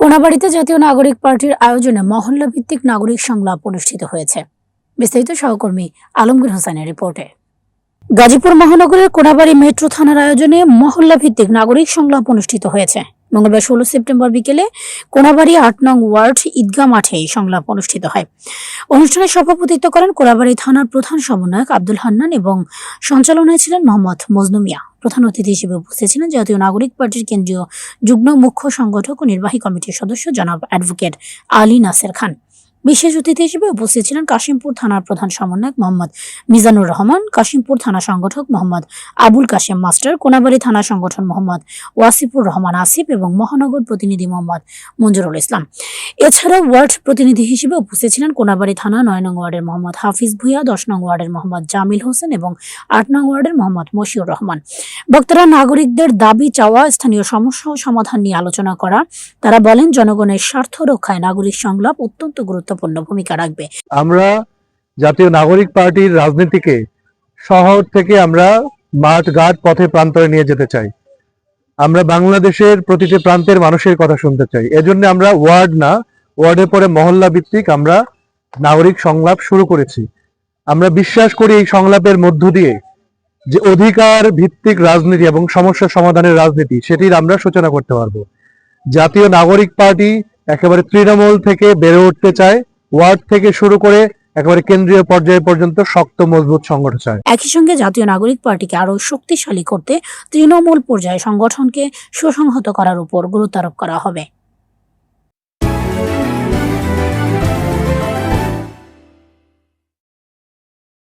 কোনাবাড়িতে জাতীয় নাগরিক পার্টির আয়োজনে মহল্লা ভিত্তিক নাগরিক সংলাপ অনুষ্ঠিত হয়েছে। বিস্তারিত সহকর্মী আলমগীর হোসেনের রিপোর্টে। গাজীপুর মহানগরের কোনাবাড়ি মেট্রো থানার আয়োজনে মহল্লা ভিত্তিক নাগরিক সংলাপ অনুষ্ঠিত হয়েছে। মঙ্গলবার ষোলো সেপ্টেম্বর বিকেলে কোনাবাড়ি আট নং ওয়ার্ড ঈদগাহ মাঠে এই সংলাপ অনুষ্ঠিত হয়। অনুষ্ঠানে সভাপতিত্ব করেন কোনাবাড়ি থানার প্রধান সমন্বয়ক আব্দুল হান্নান এবং সঞ্চালনায় ছিলেন মোহাম্মদ মজনু মিয়া। প্রধান অতিথি হিসেবে উপস্থিত ছিলেন জাতীয় নাগরিক পার্টির কেন্দ্রীয় যুগ্ম মুখ্য সংগঠক ও নির্বাহী কমিটির সদস্য জনাব অ্যাডভোকেট আলী নাসের খান। বিশেষ অতিথি হিসেবে উপস্থিত ছিলেন কাশিমপুর থানার প্রধান সমন্বয়ক মোহাম্মদ মিজানুর রহমান, কাশিমপুর থানা সংগঠক মোহাম্মদ আবুল কাশেম মাস্টার, কোনাবাড়ি থানা সংগঠন মোহাম্মদ ওয়াসিফুর রহমান আসিফ এবং মহানগর প্রতিনিধি মোহাম্মদ মঞ্জুরুল ইসলাম। এছাড়াও ওয়ার্ড প্রতিনিধি হিসেবে উপস্থিত ছিলেন কোনাবাড়ি থানা নয় নং ওয়ার্ডের মোহাম্মদ হাফিজ ভুইয়া, দশ নং ওয়ার্ডের মোহাম্মদ জামিল হোসেন এবং আট নং ওয়ার্ডের মোহাম্মদ মশিউর রহমান। বক্তারা, নাগরিকদের দাবি চাওয়া, স্থানীয় সমস্যা ও সমাধান নিয়ে আলোচনা করা, তারা বলেন, জনগণের স্বার্থ রক্ষায় নাগরিক সংলাপ অত্যন্ত গুরুত্বপূর্ণ ভূমিকা রাখবে। আমরা জাতীয় নাগরিক পার্টির রাজনীতিকে শহর থেকে আমরা মাঠ, ঘাট, পথে, প্রান্তরে নিয়ে যেতে চাই। আমরা বাংলাদেশের প্রতিটি প্রান্তের মানুষের কথা শুনতে চাই। এজন্য আমরা ওয়ার্ড না, ওয়ার্ডের পরে মহল্লা ভিত্তিক আমরা নাগরিক সংলাপ শুরু করেছি। আমরা বিশ্বাস করি এই সংলাপের মধ্য দিয়ে যে অধিকার ভিত্তিক রাজনীতি এবং সমস্যা সমাধানের রাজনীতি, সেটির আমরা সূচনা করতে পারব। জাতীয় নাগরিক পার্টি একেবারে তৃণমূল থেকে বেড়ে উঠতে চায়, ওয়ার্ড থেকে শুরু করে একেবারে কেন্দ্রীয় পর্যায়ে পর্যন্ত শক্ত, মজবুত সংগঠন চায়। একই সঙ্গে জাতীয় নাগরিক পার্টিকে আরও শক্তিশালী করতে তৃণমূল পর্যায়ে সংগঠনকে সুসংহত করার উপর গুরুত্ব আরোপ করা হবে।